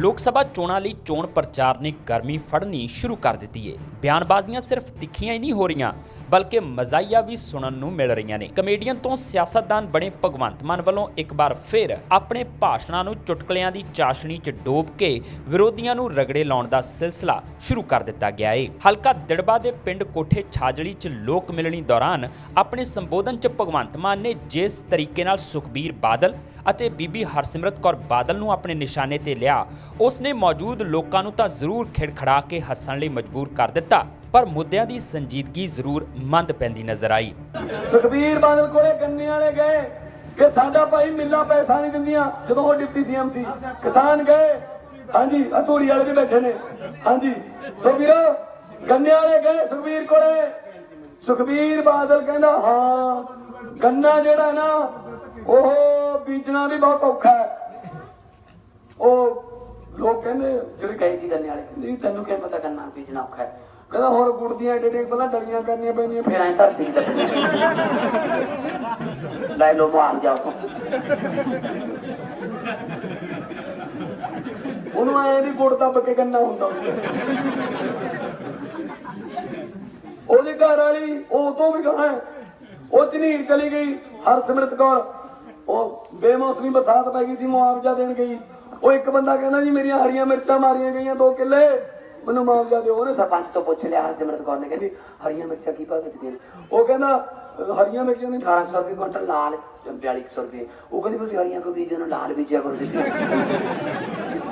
ਲੋਕ ਸਭਾ ਚੋਣਾਂ ਲਈ ਚੋਣ ਪ੍ਰਚਾਰ ਨੇ ਗਰਮੀ ਫੜਨੀ ਸ਼ੁਰੂ ਕਰ ਦਿੱਤੀ ਹੈ ਬਿਆਨਬਾਜ਼ੀਆਂ ਸਿਰਫ ਤਿੱਖੀਆਂ ਹੀ ਨਹੀਂ ਹੋ ਰਹੀਆਂ। ਬਲਕਿ ਮਜ਼ਾਈਆ ਵੀ ਸੁਣਨ ਨੂੰ ਮਿਲ ਰਹੀਆਂ ਨੇ। ਕਮੇਡੀਅਨ ਤੋਂ ਸਿਆਸਤਦਾਨ ਬਣੇ ਭਗਵੰਤ ਮਾਨ ਵੱਲੋਂ ਇੱਕ ਵਾਰ ਫਿਰ ਆਪਣੇ ਭਾਸ਼ਣਾਂ ਨੂੰ ਚੁਟਕਲਿਆਂ ਦੀ ਚਾਸ਼ਣੀ 'ਚ ਡੋਬ ਕੇ ਵਿਰੋਧੀਆਂ ਨੂੰ ਰਗੜੇ ਲਾਉਣ ਦਾ ਸਿਲਸਿਲਾ ਸ਼ੁਰੂ ਕਰ ਦਿੱਤਾ ਗਿਆ ਏ। ਹਲਕਾ ਦਿੜਬਾ ਦੇ ਪਿੰਡ ਕੋਠੇ ਛਾਜਲੀ 'ਚ ਲੋਕ ਮਿਲਣੀ ਦੌਰਾਨ ਆਪਣੇ ਸੰਬੋਧਨ 'ਚ ਭਗਵੰਤ ਮਾਨ ਨੇ ਜਿਸ ਤਰੀਕੇ ਨਾਲ ਸੁਖਬੀਰ ਬਾਦਲ ਅਤੇ ਬੀਬੀ ਹਰਸਿਮਰਤ ਕੌਰ ਬਾਦਲ ਨੂੰ ਆਪਣੇ ਨਿਸ਼ਾਨੇ ਤੇ ਲਿਆ ਉਸ ਨੇ ਮੌਜੂਦ ਲੋਕਾਂ ਨੂੰ ਤਾਂ ਜ਼ਰੂਰ ਖਿੜਖੜਾ ਕੇ ਹੱਸਣ ਲਈ ਮਜਬੂਰ ਕਰ ਦਿੱਤਾ। ਪਰ ਮੁੱਦਿਆਂ ਦੀ ਸੰਜੀਦਗੀ ਜ਼ਰੂਰ ਮੰਦ ਪੈਂਦੀ ਨਜ਼ਰ ਆਈ। ਸੁਖਬੀਰ ਬਾਦਲ ਕੋਲੇ ਗੰਨੇ ਵਾਲੇ ਗਏ ਕਿ ਸਾਡਾ ਭਾਈ ਮਿੱਲਾਂ ਪੈਸਾ ਨਹੀਂ ਦਿੰਦੀਆਂ, ਜਦੋਂ ਉਹ ਡਿਪਟੀ ਸੀਐਮ ਸੀ। ਕਿਸਾਨ ਗਏ, ਹਾਂਜੀ ਅਤੂਰੀ ਵਾਲੇ ਵੀ ਬੈਠੇ ਨੇ। ਹਾਂਜੀ, ਸੁਖਬੀਰ, ਗੰਨੇ ਵਾਲੇ ਗਏ ਸੁਖਬੀਰ ਕੋਲੇ। ਸੁਖਬੀਰ ਬਾਦਲ ਕਹਿੰਦਾ, ਹਾਂ, ਗੰਨਾ ਜਿਹੜਾ ਨਾ, ਉਹ ਬੀਜਣਾ ਵੀ ਬਹੁਤ ਔਖਾ ਹੈ। ਉਹ ਲੋਕ ਕਹਿੰਦੇ, ਜਿਹੜੇ ਗਏ ਸੀ ਗੰਨੇ ਵਾਲੇ, ਕਹਿੰਦੇ ਤੈਨੂੰ ਕੀ ਪਤਾ ਗੰਨਾ ਬੀਜਣਾ ਔਖਾ ਹੈ? ਕਹਿੰਦਾ ਹੋਰ ਗੁੜ ਦੀਆਂ ਏਡੇ ਪਹਿਲਾਂ ਡਲੀਆਂ ਕਰਨੀਆਂ ਪੈਂਦੀਆਂ ਫਿਰ ਐਂ ਧਰਤੀ ਤੇ। ਲੈ ਲੋ ਮਾਰ ਜਾਓ ਉਹਨੂੰ ਐ ਵੀ ਗੁੜ ਦੱਬ ਕੇ ਗੰਨਾ ਹੁੰਦਾ। ਉਹਦੇ ਘਰ ਵਾਲੀ ਉਹ ਤੋਂ ਵੀ ਗਾਂ ਉਹ ਝਨੀਰ ਚਲੀ ਗਈ, ਹਰਸਿਮਰਤ ਕੌਰ। ਉਹ ਬੇਮੌਸਮੀ ਬਰਸਾਤ ਪੈ ਗਈ ਸੀ, ਮੁਆਵਜ਼ਾ ਦੇਣ ਗਈ। ਉਹ ਇੱਕ ਬੰਦਾ ਕਹਿੰਦਾ ਜੀ, ਮੇਰੀਆਂ ਹਰੀਆਂ ਮਿਰਚਾਂ ਮਾਰੀਆਂ ਗਈਆਂ 2 ਕਿੱਲੇ। ਮੈਨੂੰ ਮਾਮਲਾ ਦਿਓ, ਉਹਨੇ ਸਰਪੰਚ ਤੋਂ ਪੁੱਛ ਲਿਆ ਹਰਸਿਮਰਤ ਕੌਰ ਨੇ, ਕਹਿੰਦੀ ਹਰੀਆਂ ਮਿਰਚਾਂ ਕੀ ਭਾਅ ਦਿੱਤੀਆਂ ਉਹ ਕਹਿੰਦਾ ਹਰੀਆਂ ਮਿਰਚਾਂ ਦੀ 1800 ਰੁਪਏ ਕੁਇੰਟਲ ਲਾਲ 4200 ਰੁਪਏ। ਉਹ ਕਹਿੰਦੀ ਤੁਸੀਂ ਹਰੀਆਂ ਕੋ ਬੀਜੋ ਨੂੰ ਲਾਲ ਬੀਜਿਆ ਕਰੋ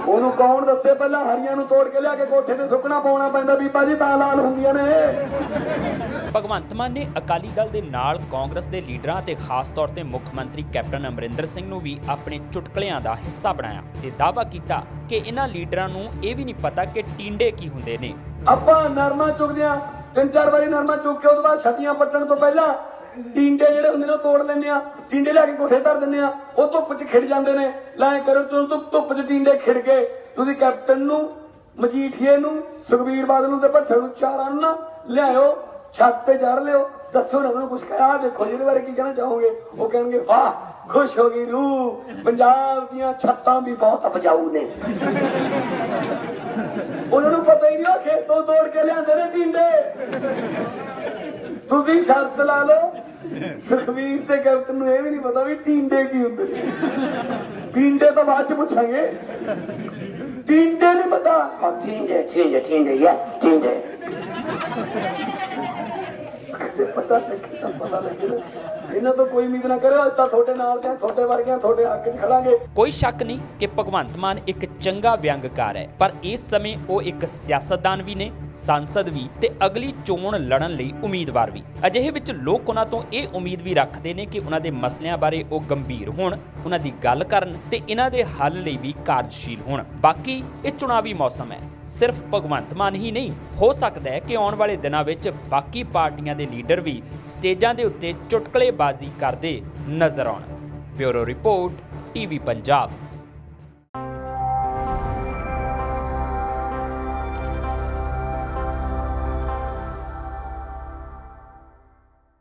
ਉਹਨੂੰ ਕੌਣ ਦੱਸੇ? ਪਹਿਲਾਂ ਹਰੀਆਂ ਨੂੰ ਤੋੜ ਕੇ ਲਿਆ ਕੇ ਕੋਠੇ ਤੇ ਸੁੱਕਣਾ ਪਾਉਣਾ ਪੈਂਦਾ। ਬੀਬਾ ਜੀ ਤਾਂ ਲਾਲ ਹੁੰਦੀਆਂ ਨੇ। ਭਗਵੰਤ ਮਾਨ ਨੇ ਅਕਾਲੀ ਦਲ ਦੇ ਨਾਲ ਕਾਂਗਰਸ ਦੇ ਲੀਡਰਾਂ ਤੇ ਖਾਸ ਤੌਰ ਤੇ ਮੁੱਖ ਮੰਤਰੀ ਕੈਪਟਨ ਅਮਰਿੰਦਰ ਸਿੰਘ ਨੂੰ ਵੀ ਆਪਣੇ ਚੁਟਕਲਿਆਂ ਦਾ ਹਿੱਸਾ ਬਣਾਇਆ ਤੇ ਦਾਅਵਾ ਕੀਤਾ ਕਿ ਇਹਨਾਂ ਲੀਡਰਾਂ ਨੂੰ ਇਹ ਵੀ ਨਹੀਂ ਪਤਾ ਕਿ ਟਿੰਡੇ ਕੀ ਹੁੰਦੇ ਨੇ। ਆਪਾਂ ਨਰਮਾ ਚੁਗਦੇ ਆ ਤਿੰਨ ਚਾਰ ਵਾਰੀ ਨਰਮਾ ਚੁੱਕ ਕੇ ਉਹਦੇ ਬਾਅਦ ਛੱਟੀਆਂ ਪੱਟਣ ਤੋਂ ਪਹਿਲਾਂ ਟਿੰਡੇ ਜਿਹੜੇ ਹੁੰਦੇ ਨੇ ਉਹ ਤੋੜ ਲੈਂਦੇ ਆ। ਟਿੰਡੇ ਲਿਆ ਕੇ ਕੋਠੇ ਧਰ ਦਿੰਦੇ ਆ। ਉਹ ਧੁੱਪ 'ਚ ਖਿੜ ਜਾਂਦੇ ਨੇ। ਲੈ ਕਰੋ ਤੁਸੀਂ ਧੁੱਪ 'ਚ ਟਿੰਡੇ ਖਿੜ ਕੇ ਤੁਸੀਂ ਕੈਪਟਨ ਨੂੰ, ਮਜੀਠੀਏ ਨੂੰ, ਸੁਖਬੀਰ ਬਾਦਲ ਨੂੰ ਤੇ ਭੱਠਲ ਨੂੰ ਚਾਰਾਂ ਨੂੰ ਨਾ ਲਿਆਇਓ, ਛੱਤ ਤੇ ਚੜ ਲਿਓ। ਦੱਸੋ ਨਾ ਉਹਨੂੰ ਕੁਝ ਕਹਿਆ ਦੇਖੋ ਜਿਹਦੇ ਬਾਰੇ ਕੀ ਕਹਿਣਾ ਚਾਹੋਗੇ? ਉਹ ਕਹਿਣਗੇ, ਵਾਹ, ਖੁਸ਼ ਹੋ ਗਈ ਰੂਹ। ਪੰਜਾਬ ਦੀਆਂ ਛੱਤਾਂ ਵੀ ਬਹੁਤ ਉਪਜਾਊ ਨੇ। ਉਹਨਾਂ ਨੂੰ ਪਤਾ ਹੀ ਤੋੜ ਕੇ ਲਿਆਂਦੇ ਨੇ ਟਿੰਡੇ। ਤੁਸੀਂ ਸ਼ਰਤ ਲਾ ਲਓ, ਸੁਖਵੀਰ ਤੇ ਕੈਪਟਨ ਨੂੰ ਇਹ ਵੀ ਨਹੀਂ ਪਤਾ ਵੀ ਟਿੰਡੇ ਕੀ ਹੁੰਦੇ ਨੇ। ਟਿੰਡੇ ਤਾਂ ਬਾਅਦ ਚ ਪੁੱਛਾਂਗੇ। ਟਿੰਡੇ ਨਹੀਂ ਪਤਾ। ਹਾਂ, ਟਿੰਡੇ ਟਿੰਡੇ ਟਿੰਡੇ ਯੈਸ ਟਿੰਡੇ। ਪਤਾ ਲੱਗੇ ਪਤਾ ਲੱਗੇ ਇਹਨਾਂ ਤੋਂ ਕੋਈ ਉਮੀਦ ਨਾ ਕਰਿਓ ਅੱਜ ਤਾਂ ਤੁਹਾਡੇ ਨਾਲ ਤੇ ਤੁਹਾਡੇ ਵਰਗਿਆਂ ਤੁਹਾਡੇ ਹੱਕ ਖੜਾਂਗੇ। ਕੋਈ ਸ਼ੱਕ ਨਹੀਂ ਕਿ ਭਗਵੰਤ ਮਾਨ ਇੱਕ ਚੰਗਾ ਵਿਅੰਗਕਾਰ ਹੈ, ਪਰ ਇਸ ਸਮੇਂ ਉਹ ਇੱਕ ਸਿਆਸਤਦਾਨ ਵੀ ਨੇ, ਸੰਸਦ ਵੀ ਤੇ ਅਗਲੀ ਚੋਣ ਲੜਨ ਲਈ ਉਮੀਦਵਾਰ ਵੀ। ਅਜਿਹੇ ਵਿੱਚ ਲੋਕ ਉਹਨਾਂ ਤੋਂ ਇਹ ਉਮੀਦ ਵੀ ਰੱਖਦੇ ਨੇ ਕਿ ਉਹਨਾਂ ਦੇ ਮਸਲਿਆਂ ਬਾਰੇ ਉਹ ਗੰਭੀਰ ਹੋਣ, ਉਹਨਾਂ ਦੀ ਗੱਲ ਕਰਨ ਤੇ ਇਹਨਾਂ ਦੇ ਹੱਲ ਲਈ ਵੀ ਕਾਰਜਸ਼ੀਲ ਹੋਣ। ਬਾਕੀ ਇਹ ਚੁਣਾਵੀ ਮੌਸਮ ਹੈ। ਸਿਰਫ ਭਗਵੰਤ ਮਾਨ ਹੀ ਨਹੀਂ, ਹੋ ਸਕਦਾ ਹੈ ਕਿ ਆਉਣ ਵਾਲੇ ਦਿਨਾਂ ਵਿੱਚ ਬਾਕੀ ਪਾਰਟੀਆਂ ਦੇ ਲੀਡਰ ਲੀਡਰ ਵੀ ਸਟੇਜਾਂ ਦੇ ਉੱਤੇ ਚੁਟਕਲੇਬਾਜ਼ੀ ਕਰਦੇ ਨਜ਼ਰ ਆਉਣ। Bureau report TV Punjab.